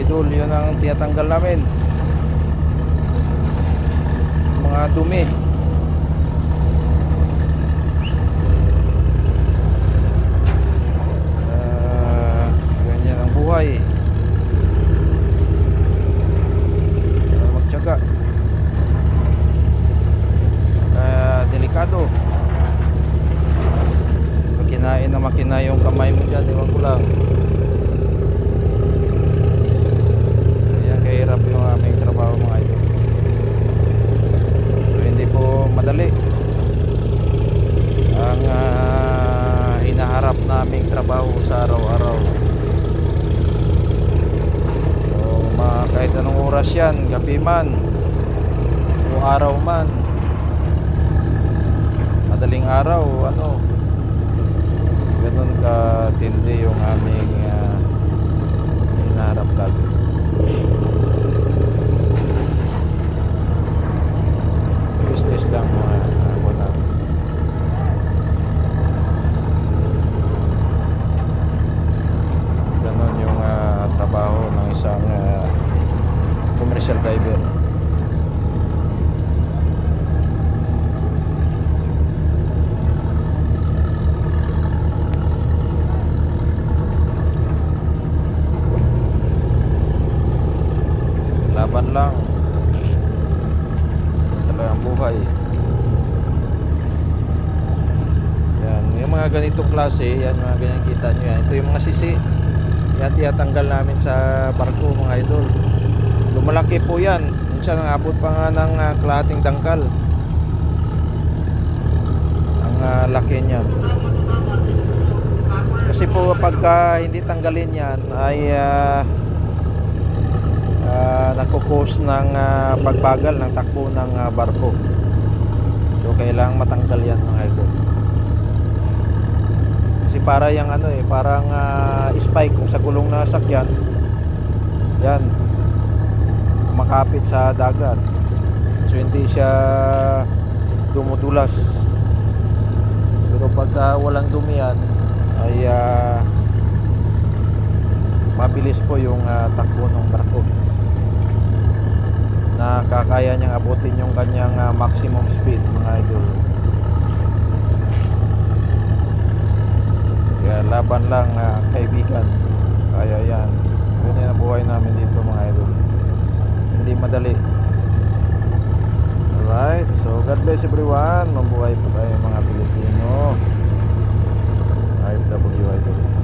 idol yun ang tinatanggal namin. Mga dumi. Ah, ganyan ang buhay. Magtyaga. Kaya delikado. Makinain na makina yung kamay mo dyan ewan ko lang Kaya kahirap yung aming trabaho mga idol. So hindi po madali. Ang ah, hinaharap naming trabaho sa araw-araw. So ma kahit anong oras yan, gabi man, o araw man, madaling araw, ano, ganun katindi yung aming commercial diver. Laban lang. Talagang buhay. Yan, yung mga ganitong klase, yan mga ganyan kita nyo yan. Ito yung mga sisi. Yan tinatanggal namin sa barko mga idol. Lumalaki po yan. Minsan nangabot pa nga ng uh, kalahating dangkal. Ang ah, laki niyan. Kasi po pagka hindi tanggalin yan ay uh, uh, nagkukos ng ah, pagbagal ng takbo ng ah, barko. So kailangang matanggal yan mga idol. Kasi para yung ano eh, parang ah, spike kung sa gulong na sakyan. Yan. Makapit sa dagat. So hindi siya dumudulas. Pero pagka walang dumi yan ay ah, mabilis po yung ah, takbo ng barko. Na kakaya niyang abutin yung kanyang ah, maximum speed mga idol. Kaya laban lang ah, kaibigan. Kaya yan. Ganyan ang buhay namin dito mga idol hindi madali. Alright so God bless everyone. Mabuhay po tayo mga Pilipino. RFWI tuloy